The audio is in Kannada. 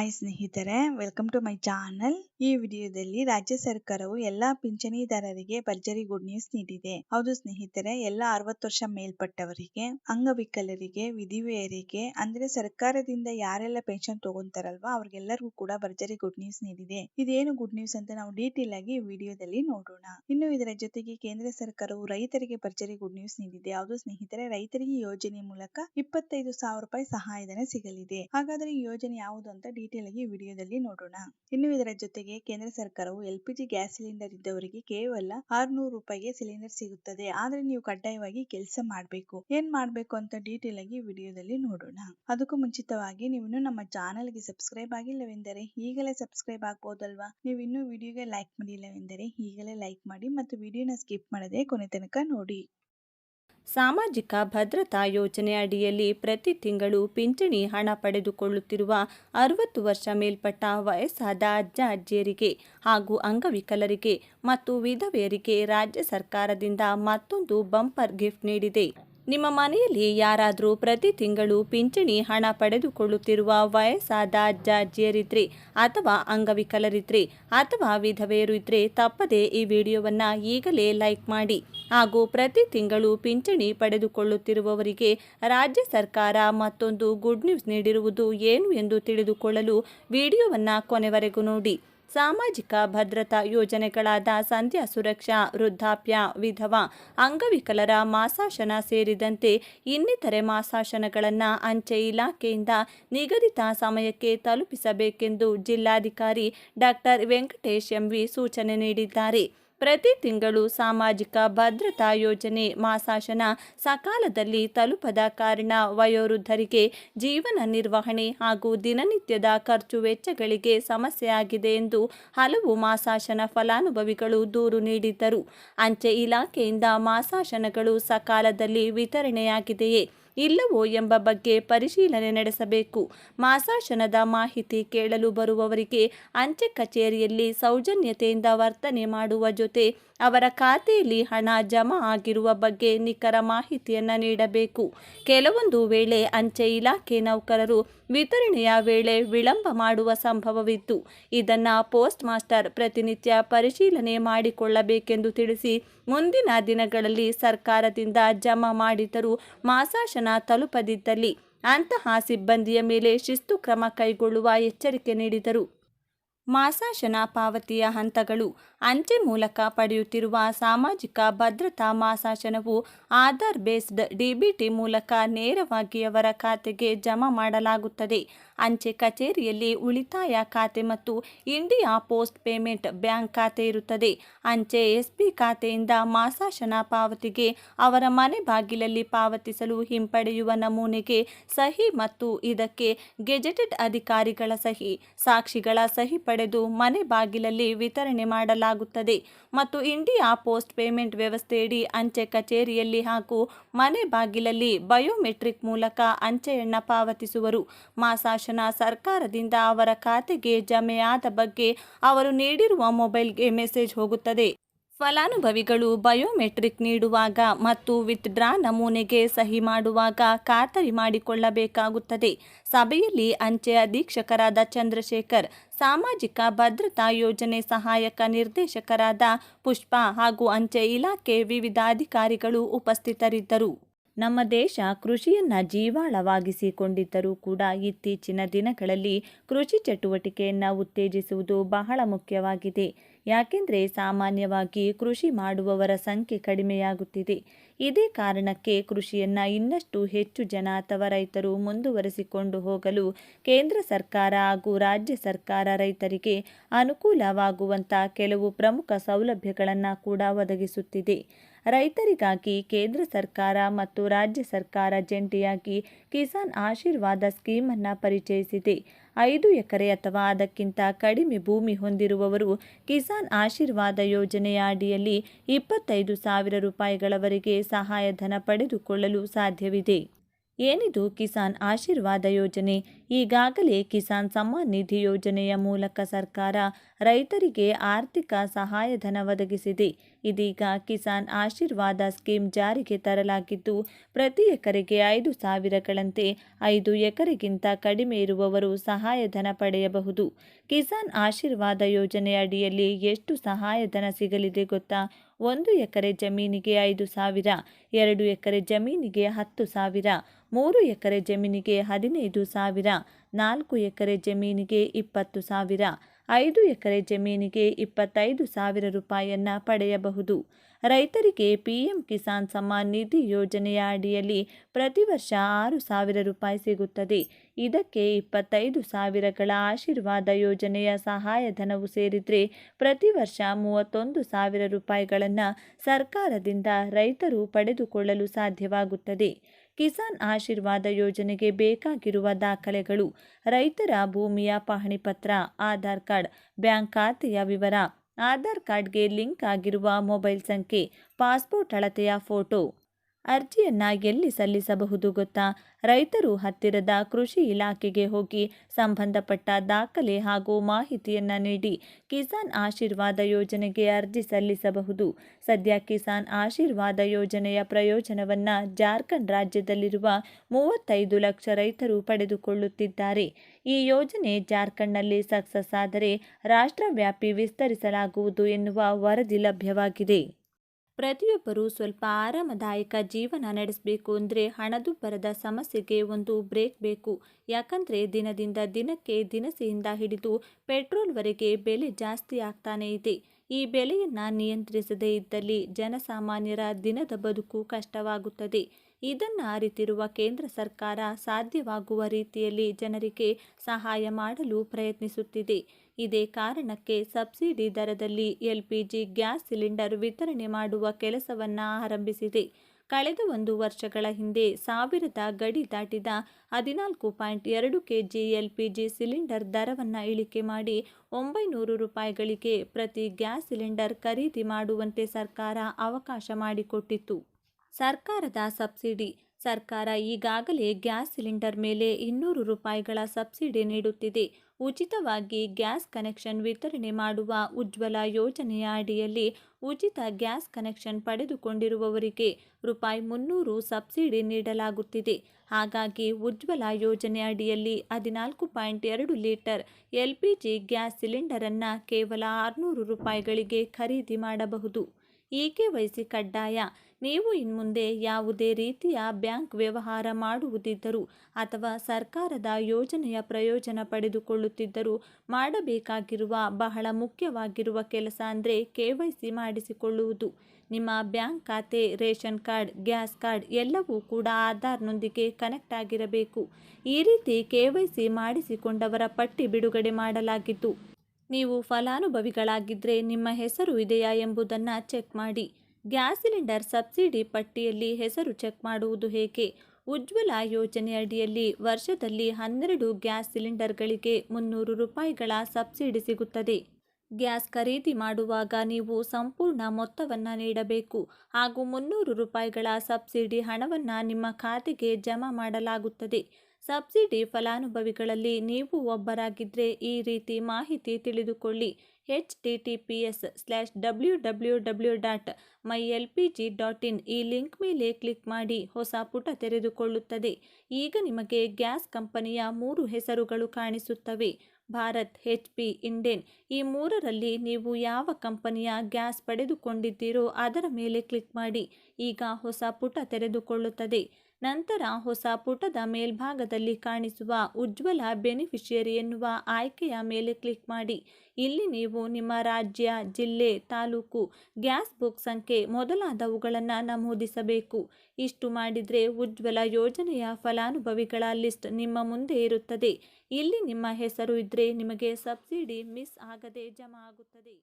ಹಾಯ್ ಸ್ನೇಹಿತರೆ ವೆಲ್ಕಮ್ ಟು ಮೈ ಚಾನಲ್ ಈ ವಿಡಿಯೋದಲ್ಲಿ ರಾಜ್ಯ ಸರ್ಕಾರವು ಎಲ್ಲಾ ಪಿಂಚಣಿದಾರರಿಗೆ ಭರ್ಜರಿ ಗುಡ್ ನ್ಯೂಸ್ ನೀಡಿದೆ. ಹೌದು ಸ್ನೇಹಿತರೆ, ಎಲ್ಲ ಅರವತ್ತು ವರ್ಷ ಮೇಲ್ಪಟ್ಟವರಿಗೆ, ಅಂಗವಿಕಲರಿಗೆ, ವಿಧಿವೆಯರಿಗೆ, ಅಂದ್ರೆ ಸರ್ಕಾರದಿಂದ ಯಾರೆಲ್ಲ ಪೆನ್ಷನ್ ತಗೊಂತಾರಲ್ವಾ, ಅವ್ರಿಗೆಲ್ಲರಿಗೂ ಕೂಡ ಭರ್ಜರಿ ಗುಡ್ ನ್ಯೂಸ್ ನೀಡಿದೆ. ಇದೇನು ಗುಡ್ ನ್ಯೂಸ್ ಅಂತ ನಾವು ಡೀಟೇಲ್ ಆಗಿ ಈ ವಿಡಿಯೋದಲ್ಲಿ ನೋಡೋಣ. ಇನ್ನು ಇದರ ಜೊತೆಗೆ ಕೇಂದ್ರ ಸರ್ಕಾರವು ರೈತರಿಗೆ ಭರ್ಜರಿ ಗುಡ್ ನ್ಯೂಸ್ ನೀಡಿದೆ. ಹೌದು ಸ್ನೇಹಿತರೆ, ರೈತರಿಗೆ ಯೋಜನೆ ಮೂಲಕ ಇಪ್ಪತ್ತೈದು ಸಾವಿರ ರೂಪಾಯಿ ಸಹಾಯಧನ ಸಿಗಲಿದೆ. ಹಾಗಾದ್ರೆ ಈ ಯೋಜನೆ ಯಾವುದು ಅಂತ ಡೀಟೇಲ್ ಆಗಿ ವಿಡಿಯೋದಲ್ಲಿ ನೋಡೋಣ. ಇನ್ನು ಇದರ ಜೊತೆಗೆ ಕೇಂದ್ರ ಸರ್ಕಾರವು L P G gas cylinder ಇದ್ದವರಿಗೆ ಕೇವಲ ಆರ್ನೂರು ರೂಪಾಯಿಗೆ ಸಿಲಿಂಡರ್ ಸಿಗುತ್ತದೆ. ಆದ್ರೆ ನೀವು ಕಡ್ಡಾಯವಾಗಿ ಕೆಲಸ ಮಾಡಬೇಕು. ಏನ್ ಮಾಡ್ಬೇಕು ಅಂತ ಡೀಟೇಲ್ ಆಗಿ ವಿಡಿಯೋದಲ್ಲಿ ನೋಡೋಣ. ಅದಕ್ಕೂ ಮುಂಚಿತವಾಗಿ ನೀವು ನಮ್ಮ ಚಾನೆಲ್ಗೆ ಸಬ್ಸ್ಕ್ರೈಬ್ ಆಗಿಲ್ಲವೆಂದರೆ ಈಗಲೇ ಸಬ್ಸ್ಕ್ರೈಬ್ ಆಗ್ಬೋದಲ್ವಾ? ನೀವು ಇನ್ನೂ ವಿಡಿಯೋಗೆ ಲೈಕ್ ಮಾಡಿಲ್ಲವೆಂದರೆ ಈಗಲೇ ಲೈಕ್ ಮಾಡಿ ಮತ್ತು ವಿಡಿಯೋನ ಸ್ಕಿಪ್ ಮಾಡದೆ ಕೊನೆ ತನಕ ನೋಡಿ. ಸಾಮಾಜಿಕ ಭದ್ರತಾ ಯೋಜನೆ ಅಡಿಯಲ್ಲಿ ಪ್ರತಿ ತಿಂಗಳು ಪಿಂಚಣಿ ಹಣ ಪಡೆದುಕೊಳ್ಳುತ್ತಿರುವ ಅರವತ್ತು ವರ್ಷ ಮೇಲ್ಪಟ್ಟ ವಯಸ್ಸಾದ ಅಜ್ಜ ಅಜ್ಜಿಯರಿಗೆ ಹಾಗೂ ಅಂಗವಿಕಲರಿಗೆ ಮತ್ತು ವಿಧವೆಯರಿಗೆ ರಾಜ್ಯ ಸರ್ಕಾರದಿಂದ ಮತ್ತೊಂದು ಬಂಪರ್ ಗಿಫ್ಟ್ ನೀಡಿದೆ. ನಿಮ್ಮ ಮನೆಯಲ್ಲಿ ಯಾರಾದರೂ ಪ್ರತಿ ತಿಂಗಳು ಪಿಂಚಣಿ ಹಣ ಪಡೆದುಕೊಳ್ಳುತ್ತಿರುವ ವಯಸ್ಸಾದ ಅಜ್ಜ ಅಜ್ಜಿಯರಿದ್ರೆ ಅಥವಾ ಅಂಗವಿಕಲರಿದ್ರೆ ಅಥವಾ ವಿಧವೆಯರು ಇದ್ರೆ ತಪ್ಪದೆ ಈ ವಿಡಿಯೋವನ್ನು ಈಗಲೇ ಲೈಕ್ ಮಾಡಿ. ಹಾಗೂ ಪ್ರತಿ ತಿಂಗಳು ಪಿಂಚಣಿ ಪಡೆದುಕೊಳ್ಳುತ್ತಿರುವವರಿಗೆ ರಾಜ್ಯ ಸರ್ಕಾರ ಮತ್ತೊಂದು ಗುಡ್ ನ್ಯೂಸ್ ನೀಡಿರುವುದು ಏನು ಎಂದು ತಿಳಿದುಕೊಳ್ಳಲು ವಿಡಿಯೋವನ್ನು ಕೊನೆವರೆಗೂ ನೋಡಿ. ಸಾಮಾಜಿಕ ಭದ್ರತಾ ಯೋಜನೆಗಳಾದ ಸಂಧ್ಯಾ ಸುರಕ್ಷಾ, ವೃದ್ಧಾಪ್ಯ, ವಿಧವಾ, ಅಂಗವಿಕಲರ ಮಾಸಾಶನ ಸೇರಿದಂತೆ ಇನ್ನಿತರೆ ಮಾಸಾಶನಗಳನ್ನು ಅಂಚೆ ಇಲಾಖೆಯಿಂದ ನಿಗದಿತ ಸಮಯಕ್ಕೆ ತಲುಪಿಸಬೇಕೆಂದು ಜಿಲ್ಲಾಧಿಕಾರಿ ಡಾಕ್ಟರ್ ವೆಂಕಟೇಶ್ ಎಂವಿ ಸೂಚನೆ ನೀಡಿದ್ದಾರೆ. ಪ್ರತಿ ತಿಂಗಳು ಸಾಮಾಜಿಕ ಭದ್ರತಾ ಯೋಜನೆ ಮಾಸಾಶನ ಸಕಾಲದಲ್ಲಿ ತಲುಪದ ಕಾರಣ ವಯೋವೃದ್ಧರಿಗೆ ಜೀವನ ನಿರ್ವಹಣೆ ಹಾಗೂ ದಿನನಿತ್ಯದ ಖರ್ಚು ವೆಚ್ಚಗಳಿಗೆ ಸಮಸ್ಯೆಯಾಗಿದೆ ಎಂದು ಹಲವು ಮಾಸಾಶನ ಫಲಾನುಭವಿಗಳು ದೂರು ನೀಡಿದ್ದರು. ಅಂಚೆ ಇಲಾಖೆಯಿಂದ ಮಾಸಾಶನಗಳು ಸಕಾಲದಲ್ಲಿ ವಿತರಣೆಯಾಗಿದೆಯೇ? ಇಲ್ಲವೋ ಎಂಬ ಬಗ್ಗೆ ಪರಿಶೀಲನೆ ನಡೆಸಬೇಕು. ಮಾಸಾಶನದ ಮಾಹಿತಿ ಕೇಳಲು ಬರುವವರಿಗೆ ಅಂಚೆ ಕಚೇರಿಯಲ್ಲಿ ಸೌಜನ್ಯತೆಯಿಂದ ವರ್ತನೆ ಮಾಡುವ ಜೊತೆ ಅವರ ಖಾತೆಯಲ್ಲಿ ಹಣ ಜಮಾ ಆಗಿರುವ ಬಗ್ಗೆ ನಿಖರ ಮಾಹಿತಿಯನ್ನು ನೀಡಬೇಕು. ಕೆಲವೊಂದು ವೇಳೆ ಅಂಚೆ ಇಲಾಖೆ ನೌಕರರು ವಿತರಣೆಯ ವೇಳೆ ವಿಳಂಬ ಮಾಡುವ ಸಂಭವವಿತ್ತು. ಇದನ್ನು ಪೋಸ್ಟ್ ಮಾಸ್ಟರ್ ಪ್ರತಿನಿತ್ಯ ಪರಿಶೀಲನೆ ಮಾಡಿಕೊಳ್ಳಬೇಕೆಂದು ತಿಳಿಸಿ ಮುಂದಿನ ದಿನಗಳಲ್ಲಿ ಸರ್ಕಾರದಿಂದ ಜಮಾ ಮಾಡಿದರೂ ಮಾಸಾಶನ ತಲುಪದಿದ್ದಲ್ಲಿ ಅಂತಹ ಸಿಬ್ಬಂದಿಯ ಮೇಲೆ ಶಿಸ್ತು ಕ್ರಮ ಕೈಗೊಳ್ಳುವ ಎಚ್ಚರಿಕೆ ನೀಡಿದರು. ಮಾಸಾಶನ ಪಾವತಿಯ ಹಂತಗಳು ಅಂಚೆ ಮೂಲಕ ಪಡೆಯುತ್ತಿರುವ ಸಾಮಾಜಿಕ ಭದ್ರತಾ ಮಾಸಾಶನವು ಆಧಾರ್ ಬೇಸ್ಡ್ ಡಿಬಿಟಿ ಮೂಲಕ ನೇರವಾಗಿ ಅವರ ಖಾತೆಗೆ ಜಮಾ ಮಾಡಲಾಗುತ್ತದೆ. ಅಂಚೆ ಕಚೇರಿಯಲ್ಲಿ ಉಳಿತಾಯ ಖಾತೆ ಮತ್ತು ಇಂಡಿಯಾ ಪೋಸ್ಟ್ ಪೇಮೆಂಟ್ ಬ್ಯಾಂಕ್ ಖಾತೆ ಇರುತ್ತದೆ. ಅಂಚೆ ಎಸ್ಪಿ ಖಾತೆಯಿಂದ ಮಾಸಾಶನ ಪಾವತಿಗೆ ಅವರ ಮನೆ ಬಾಗಿಲಲ್ಲಿ ಪಾವತಿಸಲು ಹಿಂಪಡೆಯುವ ನಮೂನೆಗೆ ಸಹಿ ಮತ್ತು ಇದಕ್ಕೆ ಗೆಜೆಟೆಡ್ ಅಧಿಕಾರಿಗಳ ಸಹಿ, ಸಾಕ್ಷಿಗಳ ಸಹಿ ಪಡೆದು ಮನೆ ಬಾಗಿಲಲ್ಲಿ ವಿತರಣೆ ಮಾಡಲಾಗುತ್ತದೆ. ಮತ್ತು ಇಂಡಿಯಾ ಪೋಸ್ಟ್ ಪೇಮೆಂಟ್ ವ್ಯವಸ್ಥೆಯಡಿ ಅಂಚೆ ಕಚೇರಿಯಲ್ಲಿ ಹಾಗೂ ಮನೆ ಬಾಗಿಲಲ್ಲಿ ಬಯೋಮೆಟ್ರಿಕ್ ಮೂಲಕ ಅಂಚೆಯನ್ನ ಪಾವತಿಸುವರು. ಮಾಸಾಶನ ಸರ್ಕಾರದಿಂದ ಅವರ ಖಾತೆಗೆ ಜಮೆಯಾದ ಬಗ್ಗೆ ಅವರು ನೀಡಿರುವ ಮೊಬೈಲ್ಗೆ ಮೆಸೇಜ್ ಹೋಗುತ್ತದೆ. ಫಲಾನುಭವಿಗಳು ಬಯೋಮೆಟ್ರಿಕ್ ನೀಡುವಾಗ ಮತ್ತು ವಿತ್ಡ್ರಾ ನಮೂನೆಗೆ ಸಹಿ ಮಾಡುವಾಗ ಖಾತರಿ ಮಾಡಿಕೊಳ್ಳಬೇಕಾಗುತ್ತದೆ. ಸಭೆಯಲ್ಲಿ ಅಂಚೆ ಅಧೀಕ್ಷಕರಾದ ಚಂದ್ರಶೇಖರ್, ಸಾಮಾಜಿಕ ಭದ್ರತಾ ಯೋಜನೆ ಸಹಾಯಕ ನಿರ್ದೇಶಕರಾದ ಪುಷ್ಪ ಹಾಗೂ ಅಂಚೆ ಇಲಾಖೆ ವಿವಿಧ ಅಧಿಕಾರಿಗಳು ಉಪಸ್ಥಿತರಿದ್ದರು. ನಮ್ಮ ದೇಶ ಕೃಷಿಯನ್ನು ಜೀವಾಳವಾಗಿಸಿಕೊಂಡಿದ್ದರೂ ಕೂಡ ಇತ್ತೀಚಿನ ದಿನಗಳಲ್ಲಿ ಕೃಷಿ ಚಟುವಟಿಕೆಯನ್ನು ಉತ್ತೇಜಿಸುವುದು ಬಹಳ ಮುಖ್ಯವಾಗಿದೆ. ಯಾಕೆಂದರೆ ಸಾಮಾನ್ಯವಾಗಿ ಕೃಷಿ ಮಾಡುವವರ ಸಂಖ್ಯೆ ಕಡಿಮೆಯಾಗುತ್ತಿದೆ. ಇದೇ ಕಾರಣಕ್ಕೆ ಕೃಷಿಯನ್ನು ಇನ್ನಷ್ಟು ಹೆಚ್ಚು ಜನ ಅಥವಾ ರೈತರು ಮುಂದುವರೆಸಿಕೊಂಡು ಹೋಗಲು ಕೇಂದ್ರ ಸರ್ಕಾರ ಹಾಗೂ ರಾಜ್ಯ ಸರ್ಕಾರ ರೈತರಿಗೆ ಅನುಕೂಲವಾಗುವಂಥ ಕೆಲವು ಪ್ರಮುಖ ಸೌಲಭ್ಯಗಳನ್ನು ಕೂಡ ಒದಗಿಸುತ್ತಿದೆ. ರೈತರಿಗಾಗಿ ಕೇಂದ್ರ ಸರ್ಕಾರ ಮತ್ತು ರಾಜ್ಯ ಸರ್ಕಾರ ಜಂಟಿಯಾಗಿ ಕಿಸಾನ್ ಆಶೀರ್ವಾದ ಸ್ಕೀಮನ್ನು ಪರಿಚಯಿಸಿದೆ. ಐದು ಎಕರೆ ಅಥವಾ ಅದಕ್ಕಿಂತ ಕಡಿಮೆ ಭೂಮಿ ಹೊಂದಿರುವವರು ಕಿಸಾನ್ ಆಶೀರ್ವಾದ ಯೋಜನೆಯ ಅಡಿಯಲ್ಲಿ ಇಪ್ಪತ್ತೈದು ಸಾವಿರ ರೂಪಾಯಿಗಳವರೆಗೆ ಸಹಾಯಧನ ಪಡೆದುಕೊಳ್ಳಲು ಸಾಧ್ಯವಿದೆ. ಏನಿದು ಕಿಸಾನ್ ಆಶೀರ್ವಾದ ಯೋಜನೆ? ಈಗಾಗಲೇ ಕಿಸಾನ್ ಸಮ್ಮಾನ್ ನಿಧಿ ಯೋಜನೆಯ ಮೂಲಕ ಸರ್ಕಾರ ರೈತರಿಗೆ ಆರ್ಥಿಕ ಸಹಾಯಧನ ಒದಗಿಸಿದೆ. ಇದೀಗ ಕಿಸಾನ್ ಆಶೀರ್ವಾದ ಸ್ಕೀಮ್ ಜಾರಿಗೆ ತರಲಾಗಿದ್ದು, ಪ್ರತಿ ಎಕರೆಗೆ ಐದು ಸಾವಿರಗಳಂತೆ ಐದು ಎಕರೆಗಿಂತ ಕಡಿಮೆ ಇರುವವರು ಸಹಾಯಧನ ಪಡೆಯಬಹುದು. ಕಿಸಾನ್ ಆಶೀರ್ವಾದ ಯೋಜನೆ ಅಡಿಯಲ್ಲಿ ಎಷ್ಟು ಸಹಾಯಧನ ಸಿಗಲಿದೆ ಗೊತ್ತಾ? ಒಂದು ಎಕರೆ ಜಮೀನಿಗೆ ಐದು ಸಾವಿರ, ಎರಡು ಎಕರೆ ಜಮೀನಿಗೆ ಹತ್ತು ಸಾವಿರ. ಮೂರು ಎಕರೆ ಜಮೀನಿಗೆ ಹದಿನೈದು ಸಾವಿರ, ನಾಲ್ಕು ಎಕರೆ ಜಮೀನಿಗೆ ಇಪ್ಪತ್ತು ಸಾವಿರ, ಐದು ಎಕರೆ ಜಮೀನಿಗೆ ಇಪ್ಪತ್ತೈದು ಸಾವಿರ ರೂಪಾಯಿಯನ್ನು ಪಡೆಯಬಹುದು. ರೈತರಿಗೆ ಪಿಎಂ ಕಿಸಾನ್ ಸಮ್ಮಾನ್ ನಿಧಿ ಯೋಜನೆಯ ಅಡಿಯಲ್ಲಿ ಪ್ರತಿ ವರ್ಷ ಆರು ಸಾವಿರ ರೂಪಾಯಿ ಸಿಗುತ್ತದೆ. ಇದಕ್ಕೆ ಇಪ್ಪತ್ತೈದು ಸಾವಿರಗಳ ಆಶೀರ್ವಾದ ಯೋಜನೆಯ ಸಹಾಯಧನವು ಸೇರಿದರೆ ಪ್ರತಿ ವರ್ಷ ಮೂವತ್ತೊಂದು ಸಾವಿರ ರೂಪಾಯಿಗಳನ್ನು ಸರ್ಕಾರದಿಂದ ರೈತರು ಪಡೆದುಕೊಳ್ಳಲು ಸಾಧ್ಯವಾಗುತ್ತದೆ. ಕಿಸಾನ್ ಆಶೀರ್ವಾದ ಯೋಜನೆಗೆ ಬೇಕಾಗಿರುವ ದಾಖಲೆಗಳು, ರೈತರ ಭೂಮಿಯ ಪಹಣಿ ಪತ್ರ, ಆಧಾರ್ ಕಾರ್ಡ್, ಬ್ಯಾಂಕ್ ಖಾತೆಯ ವಿವರ, ಆಧಾರ್ ಕಾರ್ಡ್ಗೆ ಲಿಂಕ್ ಆಗಿರುವ ಮೊಬೈಲ್ ಸಂಖ್ಯೆ, ಪಾಸ್ಪೋರ್ಟ್ ಅಳತೆಯ ಫೋಟೋ. ಅರ್ಜಿಯನ್ನು ಎಲ್ಲಿ ಸಲ್ಲಿಸಬಹುದು ಗೊತ್ತಾ? ರೈತರು ಹತ್ತಿರದ ಕೃಷಿ ಇಲಾಖೆಗೆ ಹೋಗಿ ಸಂಬಂಧಪಟ್ಟ ದಾಖಲೆ ಹಾಗೂ ಮಾಹಿತಿಯನ್ನು ನೀಡಿ ಕಿಸಾನ್ ಆಶೀರ್ವಾದ ಯೋಜನೆಗೆ ಅರ್ಜಿ ಸಲ್ಲಿಸಬಹುದು. ಸದ್ಯ ಕಿಸಾನ್ ಆಶೀರ್ವಾದ ಯೋಜನೆಯ ಪ್ರಯೋಜನವನ್ನು ಜಾರ್ಖಂಡ್ ರಾಜ್ಯದಲ್ಲಿರುವ ಮೂವತ್ತೈದು ಲಕ್ಷ ರೈತರು ಪಡೆದುಕೊಳ್ಳುತ್ತಿದ್ದಾರೆ. ಈ ಯೋಜನೆ ಜಾರ್ಖಂಡ್ನಲ್ಲಿ ಸಕ್ಸಸ್ ಆದರೆ ರಾಷ್ಟ್ರವ್ಯಾಪಿ ವಿಸ್ತರಿಸಲಾಗುವುದು ಎನ್ನುವ ವರದಿ ಲಭ್ಯವಾಗಿದೆ. ಪ್ರತಿಯೊಬ್ಬರೂ ಸ್ವಲ್ಪ ಆರಾಮದಾಯಕ ಜೀವನ ನಡೆಸಬೇಕು ಅಂದರೆ ಹಣದುಬ್ಬರದ ಸಮಸ್ಯೆಗೆ ಒಂದು ಬ್ರೇಕ್ ಬೇಕು. ಯಾಕಂದರೆ ದಿನದಿಂದ ದಿನಕ್ಕೆ ದಿನಸಿಯಿಂದ ಹಿಡಿದು ಪೆಟ್ರೋಲ್ವರೆಗೆ ಬೆಲೆ ಜಾಸ್ತಿ ಆಗ್ತಾನೆ ಇದೆ. ಈ ಬೆಲೆಯನ್ನು ನಿಯಂತ್ರಿಸದೇ ಇದ್ದಲ್ಲಿ ಜನಸಾಮಾನ್ಯರ ದಿನದ ಬದುಕು ಕಷ್ಟವಾಗುತ್ತದೆ. ಇದನ್ನು ಅರಿತಿರುವ ಕೇಂದ್ರ ಸರ್ಕಾರ ಸಾಧ್ಯವಾಗುವ ರೀತಿಯಲ್ಲಿ ಜನರಿಗೆ ಸಹಾಯ ಮಾಡಲು ಪ್ರಯತ್ನಿಸುತ್ತಿದೆ. ಇದೇ ಕಾರಣಕ್ಕೆ ಸಬ್ಸಿಡಿ ದರದಲ್ಲಿ ಎಲ್ಪಿಜಿ ಗ್ಯಾಸ್ ಸಿಲಿಂಡರ್ ವಿತರಣೆ ಮಾಡುವ ಕೆಲಸವನ್ನು ಆರಂಭಿಸಿದೆ. ಕಳೆದ ಒಂದು ವರ್ಷಗಳ ಹಿಂದೆ ಸಾವಿರದ ಗಡಿ ದಾಟಿದ ಹದಿನಾಲ್ಕು ಪಾಯಿಂಟ್ ಎರಡು K G L P G cylinder ದರವನ್ನು ಇಳಿಕೆ ಮಾಡಿ ಒಂಬೈನೂರು ರೂಪಾಯಿಗಳಿಗೆ ಪ್ರತಿ ಗ್ಯಾಸ್ ಸಿಲಿಂಡರ್ ಖರೀದಿ ಮಾಡುವಂತೆ ಸರ್ಕಾರ ಅವಕಾಶ ಮಾಡಿಕೊಟ್ಟಿತ್ತು. ಸರ್ಕಾರದ ಸಬ್ಸಿಡಿ. ಸರ್ಕಾರ ಈಗಾಗಲೇ ಗ್ಯಾಸ್ ಸಿಲಿಂಡರ್ ಮೇಲೆ ಇನ್ನೂರು ರೂಪಾಯಿಗಳ ಸಬ್ಸಿಡಿ ನೀಡುತ್ತಿದೆ. ಉಚಿತವಾಗಿ ಗ್ಯಾಸ್ ಕನೆಕ್ಷನ್ ವಿತರಣೆ ಮಾಡುವ ಉಜ್ವಲ ಯೋಜನೆಯ ಅಡಿಯಲ್ಲಿ ಉಚಿತ ಗ್ಯಾಸ್ ಕನೆಕ್ಷನ್ ಪಡೆದುಕೊಂಡಿರುವವರಿಗೆ ರೂಪಾಯಿ ಮುನ್ನೂರು ಸಬ್ಸಿಡಿ ನೀಡಲಾಗುತ್ತಿದೆ. ಹಾಗಾಗಿ ಉಜ್ವಲ ಯೋಜನೆ ಅಡಿಯಲ್ಲಿ ಹದಿನಾಲ್ಕು ಪಾಯಿಂಟ್ ಎರಡು litre L P G gas ಸಿಲಿಂಡರನ್ನು ಕೇವಲ ಆರುನೂರು ರೂಪಾಯಿಗಳಿಗೆ ಖರೀದಿ ಮಾಡಬಹುದು. ಈ ಕೆ ವಹಿಸಿ ಕಡ್ಡಾಯ? ನೀವು ಇನ್ಮುಂದೆ ಯಾವುದೇ ರೀತಿಯ ಬ್ಯಾಂಕ್ ವ್ಯವಹಾರ ಮಾಡುವುದಿದ್ದರೂ ಅಥವಾ ಸರ್ಕಾರದ ಯೋಜನೆಯ ಪ್ರಯೋಜನ ಪಡೆದುಕೊಳ್ಳುತ್ತಿದ್ದರೂ ಮಾಡಬೇಕಾಗಿರುವ ಬಹಳ ಮುಖ್ಯವಾಗಿರುವ ಕೆಲಸ ಅಂದರೆ ಕೆ ವೈ ಮಾಡಿಸಿಕೊಳ್ಳುವುದು. ನಿಮ್ಮ ಬ್ಯಾಂಕ್ ಖಾತೆ, ರೇಷನ್ ಕಾರ್ಡ್, ಗ್ಯಾಸ್ ಕಾರ್ಡ್ ಎಲ್ಲವೂ ಕೂಡ ಆಧಾರ್ನೊಂದಿಗೆ ಕನೆಕ್ಟ್ ಆಗಿರಬೇಕು. ಈ ರೀತಿ ಕೆ ವೈ ಮಾಡಿಸಿಕೊಂಡವರ ಪಟ್ಟಿ ಬಿಡುಗಡೆ ಮಾಡಲಾಗಿದ್ದು ನೀವು ಫಲಾನುಭವಿಗಳಾಗಿದ್ದರೆ ನಿಮ್ಮ ಹೆಸರು ಇದೆಯಾ ಎಂಬುದನ್ನು ಚೆಕ್ ಮಾಡಿ. ಗ್ಯಾಸ್ ಸಿಲಿಂಡರ್ ಸಬ್ಸಿಡಿ ಪಟ್ಟಿಯಲ್ಲಿ ಹೆಸರು ಚೆಕ್ ಮಾಡುವುದು ಹೇಗೆ? ಉಜ್ವಲ ಯೋಜನೆ ಅಡಿಯಲ್ಲಿ ವರ್ಷದಲ್ಲಿ ಹನ್ನೆರಡು ಗ್ಯಾಸ್ ಸಿಲಿಂಡರ್ಗಳಿಗೆ ಮುನ್ನೂರು ರೂಪಾಯಿಗಳ ಸಬ್ಸಿಡಿ ಸಿಗುತ್ತದೆ. ಗ್ಯಾಸ್ ಖರೀದಿ ಮಾಡುವಾಗ ನೀವು ಸಂಪೂರ್ಣ ಮೊತ್ತವನ್ನು ನೀಡಬೇಕು. ಹಾಗೂ ಮುನ್ನೂರು ರೂಪಾಯಿಗಳ ಸಬ್ಸಿಡಿ ಹಣವನ್ನು ನಿಮ್ಮ ಖಾತೆಗೆ ಜಮಾ ಮಾಡಲಾಗುತ್ತದೆ. ಸಬ್ಸಿಡಿ ಫಲಾನುಭವಿಗಳಲ್ಲಿ ನೀವು ಒಬ್ಬರಾಗಿದ್ದರೆ ಈ ರೀತಿ ಮಾಹಿತಿ ತಿಳಿದುಕೊಳ್ಳಿ. H T T P S slash W W W dot my L P G dot in ಈ ಲಿಂಕ್ ಮೇಲೆ ಕ್ಲಿಕ್ ಮಾಡಿ ಹೊಸ ಪುಟ ತೆರೆದುಕೊಳ್ಳುತ್ತದೆ. ಈಗ ನಿಮಗೆ ಗ್ಯಾಸ್ ಕಂಪನಿಯ ಮೂರು ಹೆಸರುಗಳು ಕಾಣಿಸುತ್ತವೆ. ಭಾರತ್ ಹೆಚ್ ಪಿ ಇಂಡೇನ್ ಈ ಮೂರರಲ್ಲಿ ನೀವು ಯಾವ ಕಂಪನಿಯ ಗ್ಯಾಸ್ ಪಡೆದುಕೊಂಡಿದ್ದೀರೋ ಅದರ ಮೇಲೆ ಕ್ಲಿಕ್ ಮಾಡಿ. ಈಗ ಹೊಸ ಪುಟ ತೆರೆದುಕೊಳ್ಳುತ್ತದೆ. ನಂತರ ಹೊಸ ಪುಟದ ಮೇಲ್ಭಾಗದಲ್ಲಿ ಕಾಣಿಸುವ ಉಜ್ವಲ ಬೆನಿಫಿಷಿಯರಿ ಎನ್ನುವ ಆಯ್ಕೆಯ ಮೇಲೆ ಕ್ಲಿಕ್ ಮಾಡಿ. ಇಲ್ಲಿ ನೀವು ನಿಮ್ಮ ರಾಜ್ಯ, ಜಿಲ್ಲೆ, ತಾಲೂಕು, ಗ್ಯಾಸ್ ಬುಕ್ ಸಂಖ್ಯೆ ಮೊದಲಾದವುಗಳನ್ನು ನಮೂದಿಸಬೇಕು. ಇಷ್ಟು ಮಾಡಿದರೆ ಉಜ್ವಲ ಯೋಜನೆಯ ಫಲಾನುಭವಿಗಳ ಲಿಸ್ಟ್ ನಿಮ್ಮ ಮುಂದೆ ಇರುತ್ತದೆ. ಇಲ್ಲಿ ನಿಮ್ಮ ಹೆಸರು ಇದ್ದರೆ ನಿಮಗೆ ಸಬ್ಸಿಡಿ ಮಿಸ್ ಆಗದೆ ಜಮಾ ಆಗುತ್ತದೆ.